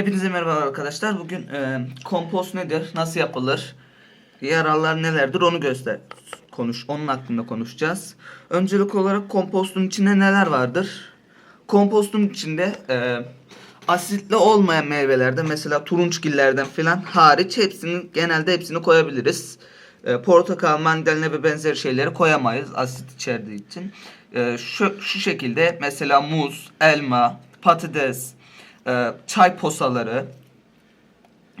Hepinize merhaba arkadaşlar. Bugün e, kompost nedir, nasıl yapılır, yararlar nelerdir onu göster konuş. Onun hakkında konuşacağız. Öncelik olarak kompostun içinde neler vardır? Kompostun içinde e, asitli olmayan meyvelerde mesela turunçgillerden falan hariç hepsini genelde hepsini koyabiliriz. E, portakal, mandalina ve benzeri şeyleri koyamayız asit içerdiği için. E, şu, şu şekilde mesela muz, elma, patates, e, çay posaları,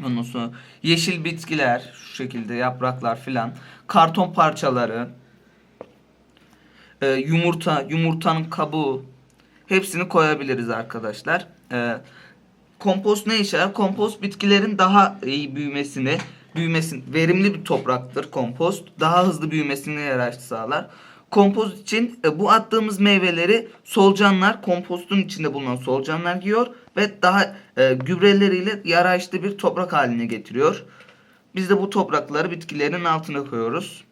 ondan sonra yeşil bitkiler, şu şekilde yapraklar filan, karton parçaları, e, yumurta, yumurtanın kabuğu, hepsini koyabiliriz arkadaşlar. E, kompost ne işe yarar? Kompost bitkilerin daha iyi büyümesini, büyümesin, verimli bir topraktır kompost. Daha hızlı büyümesine yarar sağlar. Kompost için e, bu attığımız meyveleri solucanlar, kompostun içinde bulunan solucanlar yiyor ve daha e, gübreleriyle yarayışlı bir toprak haline getiriyor. Biz de bu toprakları bitkilerin altına koyuyoruz.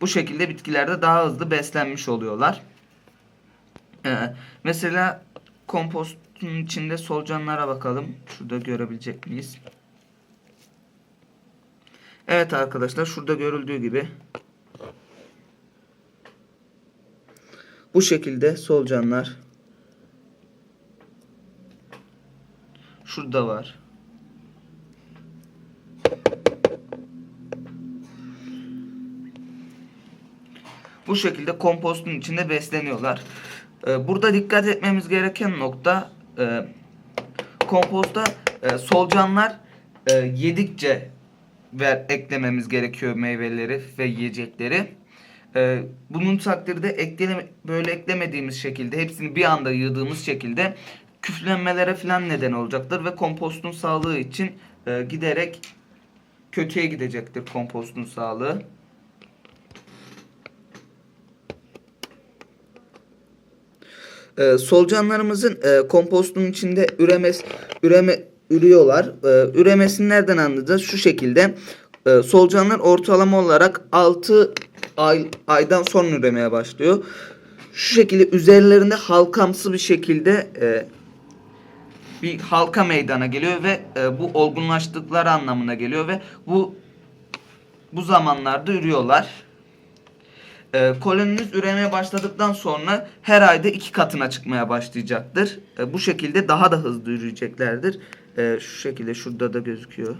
Bu şekilde bitkilerde daha hızlı beslenmiş oluyorlar. Ee, mesela kompostun içinde solucanlara bakalım. Şurada görebilecek miyiz? Evet arkadaşlar şurada görüldüğü gibi bu şekilde solucanlar şurada var. Bu şekilde kompostun içinde besleniyorlar. Ee, Burada dikkat etmemiz gereken nokta e, komposta e, solucanlar e, yedikçe ver eklememiz gerekiyor meyveleri ve yiyecekleri. E, bunun takdirde ekleme, böyle eklemediğimiz şekilde hepsini bir anda yığdığımız şekilde küflenmelere falan neden olacaktır ve kompostun sağlığı için e, giderek kötüye gidecektir kompostun sağlığı. Ee, solucanlarımızın e, kompostun içinde üremes üreme ürüyorlar. Ee, üremesini nereden anlayacağız? Şu şekilde. E, solucanlar ortalama olarak 6 ay aydan sonra üremeye başlıyor. Şu şekilde üzerlerinde halkamsı bir şekilde e, bir halka meydana geliyor ve e, bu olgunlaştıkları anlamına geliyor ve bu bu zamanlarda ürüyorlar. E, koloniniz üremeye başladıktan sonra her ayda iki katına çıkmaya başlayacaktır. E, bu şekilde daha da hızlı üreyeceklerdir. E, şu şekilde şurada da gözüküyor.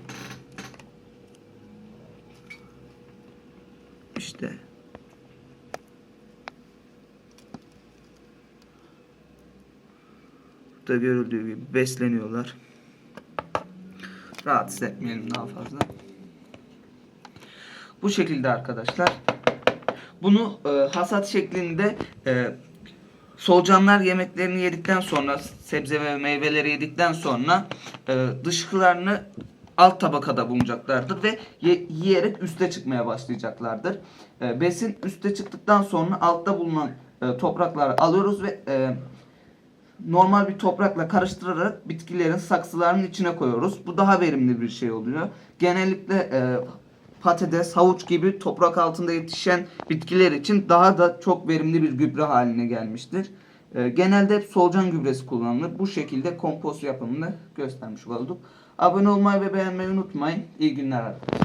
İşte. Burada görüldüğü gibi besleniyorlar. Rahatsız etmeyelim daha fazla. Bu şekilde arkadaşlar. Bunu e, hasat şeklinde e, solucanlar yemeklerini yedikten sonra sebze ve meyveleri yedikten sonra e, dışkılarını alt tabakada bulunacaklardır ve ye- yiyerek üste çıkmaya başlayacaklardır. E, besin üste çıktıktan sonra altta bulunan e, toprakları alıyoruz ve e, normal bir toprakla karıştırarak bitkilerin saksılarının içine koyuyoruz. Bu daha verimli bir şey oluyor. Genellikle e, patates, havuç gibi toprak altında yetişen bitkiler için daha da çok verimli bir gübre haline gelmiştir. E, genelde hep solucan gübresi kullanılır. Bu şekilde kompost yapımını göstermiş olduk. Abone olmayı ve beğenmeyi unutmayın. İyi günler arkadaşlar.